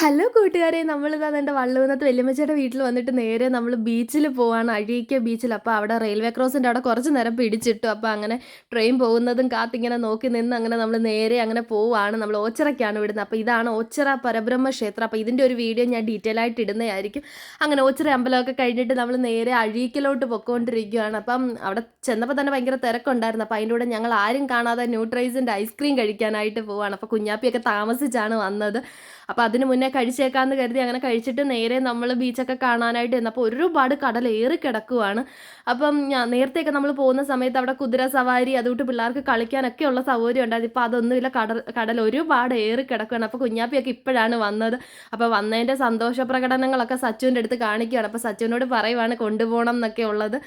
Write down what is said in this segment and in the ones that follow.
Hello കൂട്ടുകാരെ നമ്മളിതാ എന്റെ വള്ളുവന്നത്ത് വല്യമ്മച്ചയുടെ വീട്ടിൽ വന്നിട്ട് നേരെ നമ്മൾ ബീച്ചിൽ പോവാണ് അഴീക്ക ബീച്ചിൽ അപ്പോൾ അവിടെ റെയിൽവേ ക്രോസിന്റെ അവിടെ കുറച്ച് നേരം പിടിച്ചിട്ടു അപ്പോൾ അങ്ങനെ ട്രെയിൻ പോകുന്നതും കാത്തിങ്ങനെ നോക്കി നിന്ന് അങ്ങനെ നമ്മൾ നേരെ അങ്ങനെ പോവാണ് നമ്മൾ ഓച്ചിറയ്ക്കാണ് വിടുന്നത് അപ്പോൾ ഇതാണ് ഓച്ചിറ പരബ്രഹ്മ ക്ഷേത്രം. അപ്പോൾ ഇതിന്റെ ഒരു വീഡിയോ ഞാൻ ഡീറ്റെയിൽ ആയിട്ട് ഇടുന്നതായിരിക്കും. അങ്ങനെ ഓച്ചിറ അമ്പലമൊക്കെ കഴിഞ്ഞിട്ട് നമ്മൾ നേരെ അഴീക്കലോട്ട് പൊക്കോണ്ടിരിക്കുകയാണ് അപ്പം അവിടെ ചെന്നപ്പോൾ തന്നെ ഭയങ്കര തിരക്കുണ്ടായിരുന്നു. അപ്പോൾ അതിന്റെ കൂടെ ഞങ്ങൾ ആരും കാണാതെ ന്യൂട്രൈസിന്റെ ഐസ്ക്രീം കഴിക്കാനായിട്ട് പോവാണ്. അപ്പോൾ കുഞ്ഞാപ്പിയൊക്കെ താമസിച്ചാണ് വന്നത്. അപ്പോൾ അതിന് മുന്നേ കഴിച്ചേക്കാമെന്ന് കരുതി അങ്ങനെ കഴിച്ചിട്ട് നേരെ നമ്മൾ ബീച്ചൊക്കെ കാണാനായിട്ട് ചെന്നപ്പോൾ ഒരുപാട് കടൽ ഏറി കിടക്കുവാണ്. അപ്പം നേരത്തെയൊക്കെ നമ്മൾ പോകുന്ന സമയത്ത് അവിടെ കുതിര സവാരി അതുകൊണ്ട് പിള്ളേർക്ക് കളിക്കാനൊക്കെ ഉള്ള സൗകര്യം ഉണ്ടായിരുന്നു. ഇപ്പോൾ അതൊന്നുമില്ല. കടൽ കടൽ ഒരുപാട് ഏറി കിടക്കുകയാണ് അപ്പോൾ കുഞ്ഞാപ്പിയൊക്കെ ഇപ്പോഴാണ് വന്നത്. അപ്പോൾ വന്നതിന്റെ സന്തോഷ പ്രകടനങ്ങളൊക്കെ സച്ചുവിന്റെ അടുത്ത് കാണിക്കുകയാണ്. അപ്പോൾ സച്ചുവിനോട് പറയുവാണ് കൊണ്ടുപോകണം എന്നൊക്കെ ഉള്ളത്.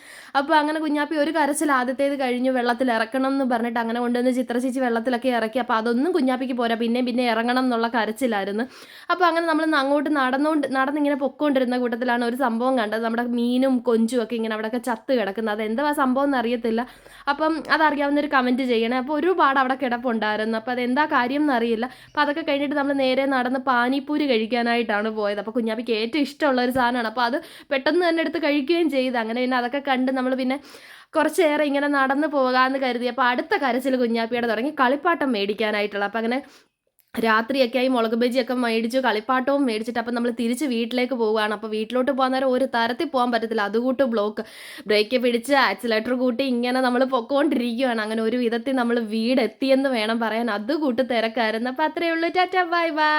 അപ്പോൾ അങ്ങനെ കുഞ്ഞാപ്പി ഒരു കരച്ചിൽ ആദ്യത്തേത് കഴിഞ്ഞു. വെള്ളത്തിൽ ഇറക്കണം എന്ന് പറഞ്ഞിട്ട് അങ്ങനെ കൊണ്ടുവന്ന് ചിത്രചേച്ചി വെള്ളത്തിലൊക്കെ ഇറക്കി. അപ്പോൾ അതൊന്നും കുഞ്ഞാപ്പിക്ക് പോരാ. പിന്നെയും പിന്നെ ഇറങ്ങണം എന്നുള്ള കരച്ചിലായിരുന്നു. അപ്പോൾ അങ്ങനെ നമ്മൾ അങ്ങോട്ട് നടന്നുകൊണ്ട് നടന്നിങ്ങനെ പൊക്കോണ്ടിരുന്ന കൂട്ടത്തിലാണ് ഒരു സംഭവം കണ്ടത്. നമ്മുടെ മീനും കൊഞ്ചും ഒക്കെ ഇങ്ങനെ അവിടെയൊക്കെ ചത്ത് കിടക്കുന്നത്. അത് എന്താ സംഭവം എന്ന് അറിയത്തില്ല അപ്പം അതറിയാവുന്നൊരു കമന്റ് ചെയ്യണേ. അപ്പോൾ ഒരുപാട് അവിടെ കിടപ്പുണ്ടായിരുന്നു. അപ്പോൾ അതെന്താ കാര്യം എന്നറിയില്ല. അപ്പോൾ അതൊക്കെ കഴിഞ്ഞിട്ട് നമ്മൾ നേരെ നടന്ന് പാനിപ്പൂരി കഴിക്കാനായിട്ടാണ് പോയത്. അപ്പോൾ കുഞ്ഞാപ്പിക്ക് ഏറ്റവും ഇഷ്ടമുള്ള ഒരു സാധനമാണ്. അപ്പോൾ അത് പെട്ടെന്ന് തന്നെ എടുത്ത് കഴിക്കുകയും ചെയ്ത്. അങ്ങനെ പിന്നെ അതൊക്കെ കണ്ട് നമ്മൾ പിന്നെ കുറച്ചേറെ ഇങ്ങനെ നടന്നു പോകാമെന്ന് കരുതി. അപ്പോൾ അടുത്ത കരച്ചിൽ കുഞ്ഞാപ്പിയുടെ തുടങ്ങി. കളിപ്പാട്ടം മേടിക്കാനായിട്ടുള്ള. അപ്പോൾ അങ്ങനെ രാത്രിയൊക്കെ ആയി മുളക് ബജിയൊക്കെ മേടിച്ചു കളിപ്പാട്ടവും മേടിച്ചിട്ട് അപ്പം നമ്മൾ തിരിച്ച് വീട്ടിലേക്ക് പോവുകയാണ്. അപ്പോൾ വീട്ടിലോട്ട് പോകാൻ നേരം ഒരു തരത്തിൽ പോകാൻ പറ്റത്തില്ല. അതുകൂട്ട് ബ്ലോക്ക്. ബ്രേക്ക് പിടിച്ച് ആക്സിലേറ്റർ കൂട്ടി ഇങ്ങനെ നമ്മൾ പൊക്കോണ്ടിരിക്കുകയാണ് അങ്ങനെ ഒരു വിധത്തിൽ നമ്മൾ വീടെത്തിയെന്ന് വേണം പറയാൻ. അതുകൂട്ട് തിരക്കായിരുന്നു. അപ്പോൾ അത്രയേ ഉള്ളൂ. Tata bye bye.